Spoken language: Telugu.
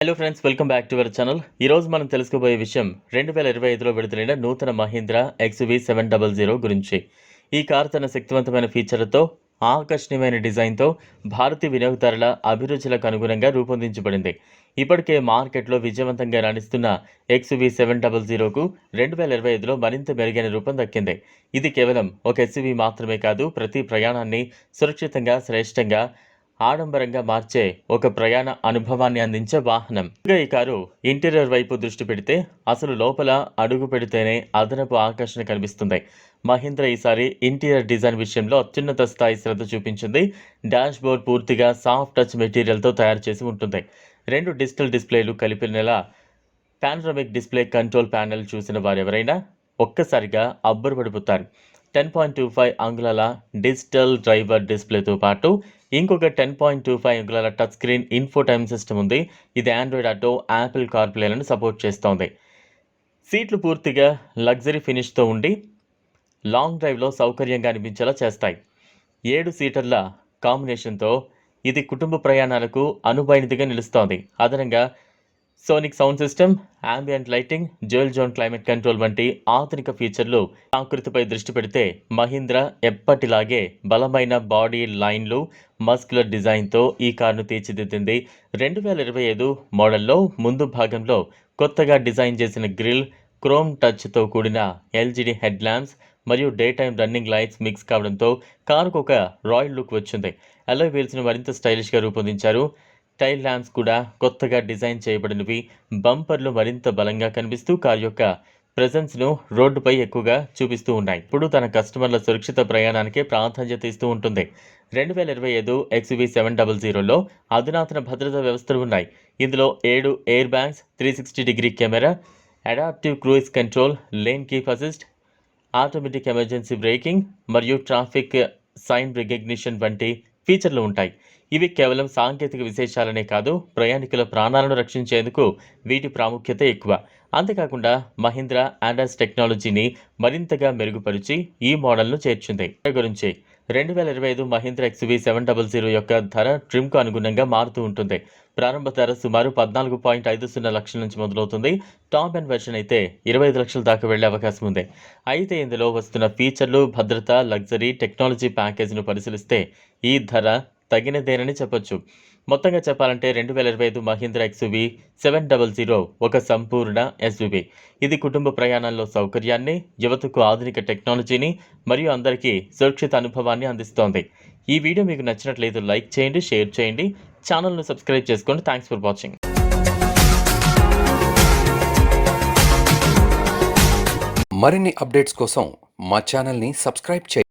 Hello friends welcome back to our channel ఈ రోజు మనం తెలుసుకోబోయే విషయం రెండు వేల ఇరవై ఐదులో విడుదలైన నూతన Mahindra XUV seven double zero గురించి. ఈ కారు తన శక్తివంతమైన ఫీచర్లతో ఆకర్షణీయమైన డిజైన్తో భారతీయ వినియోగదారుల అభిరుచులకు అనుగుణంగా రూపొందించబడింది. ఇప్పటికే మార్కెట్లో విజయవంతంగా రాణిస్తున్న ఎక్స్వి సెవెన్ డబల్ జీరోకు రెండు వేల ఇరవై ఐదులో మరింత మెరుగైన రూపం దక్కింది. ఇది కేవలం ఒక ఎస్యువి మాత్రమే కాదు ప్రతి ప్రయాణాన్ని సురక్షితంగా శ్రేష్టంగా ఆడంబరంగా మార్చే ఒక ప్రయాణ అనుభవాన్ని అందించే వాహనం. ఈ కారు ఇంటీరియర్ వైపు దృష్టి పెడితే అసలు లోపల అడుగు పెడితేనే అదనపు ఆకర్షణ కనిపిస్తుంది. మహీంద్ర ఈసారి ఇంటీరియర్ డిజైన్ విషయంలో అత్యున్నత స్థాయి శ్రద్ధ చూపించింది. డాష్ బోర్డ్ పూర్తిగా సాఫ్ట్ టచ్ మెటీరియల్తో తయారు చేసి ఉంటుంది. రెండు డిజిటల్ డిస్ప్లేలు కలిపినలా పానరమిక్ డిస్ప్లే కంట్రోల్ ప్యానెల్ చూసిన వారెవరైనా ఒక్కసారిగా అబ్బురపడిపోతారు. టెన్ పాయింట్ టూ ఫైవ్ అంగుళాల డిజిటల్ డ్రైవర్ డిస్ప్లేతో పాటు ఇంకొక టెన్ పాయింట్ టూ ఫైవ్ అంగుళాల touch screen infotainment system ఉంది. ఇది ఆండ్రాయిడ్ ఆటో యాపిల్ కార్ప్లేలను సపోర్ట్ చేస్తోంది. సీట్లు పూర్తిగా లగ్జరీ ఫినిష్తో ఉండి లాంగ్ డ్రైవ్లో సౌకర్యంగా అనిపించేలా చేస్తాయి. ఏడు సీటర్ల కాంబినేషన్తో ఇది కుటుంబ ప్రయాణాలకు అనువైనదిగా నిలుస్తోంది. అదనంగా sonic sound system and lighting dual zone climate control వంటి ఆధునిక ఫీచర్లు ఆకృతిపై దృష్టి పెడితే మహీంద్ర ఎప్పటిలాగే బలమైన బాడీ లైన్లు మస్కులర్ డిజైన్తో ఈ కారును తీర్చిదిద్దింది. రెండు వేల ఇరవై ఐదు మోడల్లో ముందు భాగంలో కొత్తగా డిజైన్ చేసిన గ్రిల్ క్రోమ్ టచ్తో కూడిన ఎల్జీడీ హెడ్ ల్యాంప్స్ మరియు day time running lights mix కావడంతో కారుకు ఒక రాయల్ లుక్ వచ్చింది అలోయ్ వీల్స్ను మరింత స్టైలిష్గా రూపొందించారు. టైల్ ల్యాంప్స్ కూడా కొత్తగా డిజైన్ చేయబడినవి. బంపర్లు మరింత బలంగా కనిపిస్తూ కారు యొక్క ప్రెజెన్స్ను రోడ్డుపై ఎక్కువగా చూపిస్తూ ఉన్నాయి. ఇప్పుడు తన కస్టమర్ల సురక్షిత ప్రయాణానికే ప్రాధాన్యత ఇస్తూ ఉంటుంది. రెండు వేల ఇరవై ఐదు ఎక్స్వి సెవెన్ డబల్ జీరోలో అధునాతన భద్రతా వ్యవస్థలు ఉన్నాయి. ఇందులో ఏడు air bags three sixty degree camera adaptive cruise control lane keep assist automatic emergency braking మరియు ట్రాఫిక్ సైన్ రికగ్నిషన్ వంటి ఫీచర్లు ఉంటాయి. ఇవి కేవలం సాంకేతిక విశేషాలనే కాదు ప్రయాణికుల ప్రాణాలను రక్షించేందుకు వీటి ప్రాముఖ్యత ఎక్కువ. అంతేకాకుండా మహీంద్రా ఆండాస్ టెక్నాలజీని మరింతగా మెరుగుపరిచి ఈ మోడల్ను చేర్చింది. గురించి రెండు వేల ఇరవై ఐదు Mahindra XUV seven double zero యొక్క ధర ట్రిమ్కు అనుగుణంగా మారుతూ ఉంటుంది. ప్రారంభ ధర సుమారు పద్నాలుగు పాయింట్ ఐదు సున్నా లక్షల నుంచి మొదలవుతుంది. టాప్ అండ్ వెర్షన్ అయితే ఇరవై ఐదు లక్షల దాకా వెళ్ళే అవకాశం ఉంది. అయితే ఇందులో వస్తున్న ఫీచర్లు భద్రత లగ్జరీ టెక్నాలజీ ప్యాకేజీను పరిశీలిస్తే ఈ ధర తగినదేనని చెప్పొచ్చు. మొత్తంగా చెప్పాలంటే రెండు వేల ఇరవై ఐదు Mahindra XUV seven double zero ఒక సంపూర్ణ ఎస్యూవీ ఇది కుటుంబ ప్రయాణాల్లో సౌకర్యాన్ని యువతకు ఆధునిక టెక్నాలజీని మరియు అందరికీ సురక్షిత అనుభవాన్ని అందిస్తోంది. ఈ వీడియో మీకు నచ్చినట్లయితే లైక్ చేయండి షేర్ చేయండి. ఛానల్ను సబ్స్క్రైబ్ చేసుకోండి. Thanks for watching. మరిన్ని అప్డేట్స్ కోసం మా ఛానల్ని సబ్స్క్రైబ్ చేయండి